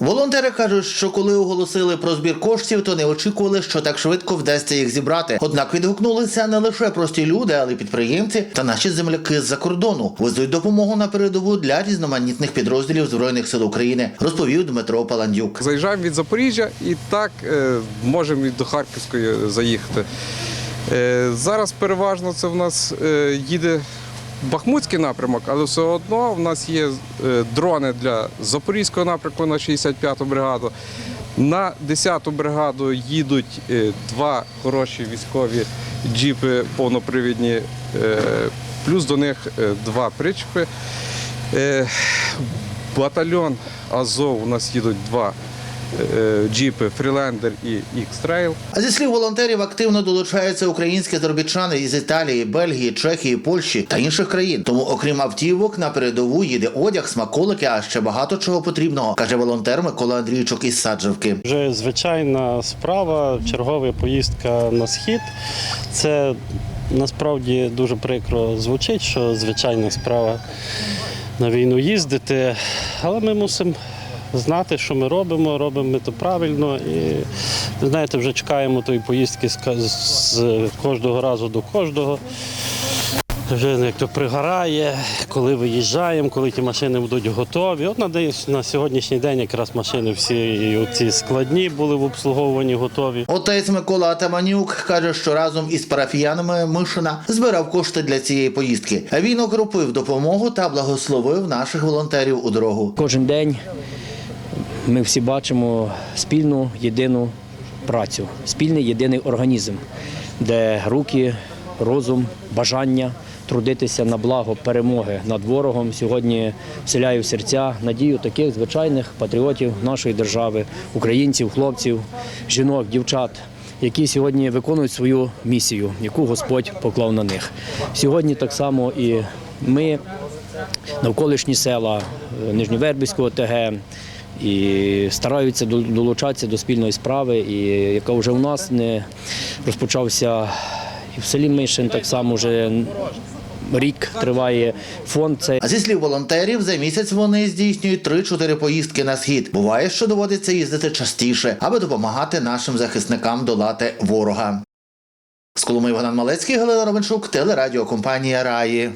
Волонтери кажуть, що коли оголосили про збір коштів, то не очікували, що так швидко вдасться їх зібрати. Однак відгукнулися не лише прості люди, але й підприємці та наші земляки з-за кордону. Везуть допомогу на передову для різноманітних підрозділів збройних сил України, розповів Дмитро Паландюк. Заїжджаємо від Запоріжжя і так е, можемо і до Харківської заїхати. Е, Зараз переважно це в нас е, їде Бахмутський напрямок, але все одно в нас є е, дрони для Запорізького напрямку на 65-ту бригаду. На 10-ту бригаду їдуть е, два хороші військові джіпи повнопривідні, е, плюс до них два причепи. Батальйон Азов у нас їдуть два джіпи Фрілендер і X-Trail. А зі слів волонтерів активно долучаються українські заробітчани із Італії, Бельгії, Чехії, Польщі та інших країн. Тому, окрім автівок, на передову їде одяг, смаколики, а ще багато чого потрібного, каже волонтер Микола Андрійчук із Саджавки. Вже звичайна справа, чергова поїздка на схід. Це насправді дуже прикро звучить, що звичайна справа на війну їздити, але ми мусимо знати, що ми робимо, робимо ми то правильно. І знаєте, вже чекаємо тої поїздки з, з кожного разу до кожного. Вже як то пригорає, коли виїжджаємо, коли ті машини будуть готові. От на, на сьогоднішній день якраз машини всі ці складні були в обслуговуванні готові. Отець Микола Атаманюк каже, що разом із парафіянами Мишина збирав кошти для цієї поїздки. А Він окропив допомогу та благословив наших волонтерів у дорогу. Кожен день ми всі бачимо спільну єдину працю, спільний єдиний організм, де руки, розум, бажання трудитися на благо перемоги над ворогом сьогодні вселяє в серця надію таких звичайних патріотів нашої держави, українців, хлопців, жінок, дівчат. Які сьогодні виконують свою місію, яку Господь поклав на них. Сьогодні так само і ми навколишні села е, Нижньовербівського ТГ і стараються дол- долучатися до спільної справи, і яка вже у нас не розпочався і в селі Мишин так само вже рік триває фонд. Це зі слів волонтерів, за місяць вони здійснюють 3-4 поїздки на схід. Буває, що доводиться їздити частіше, аби допомагати нашим захисникам долати ворога. З Коломи Богдан Малецький, Галина Ровенчук, телерадіокомпанія Раї.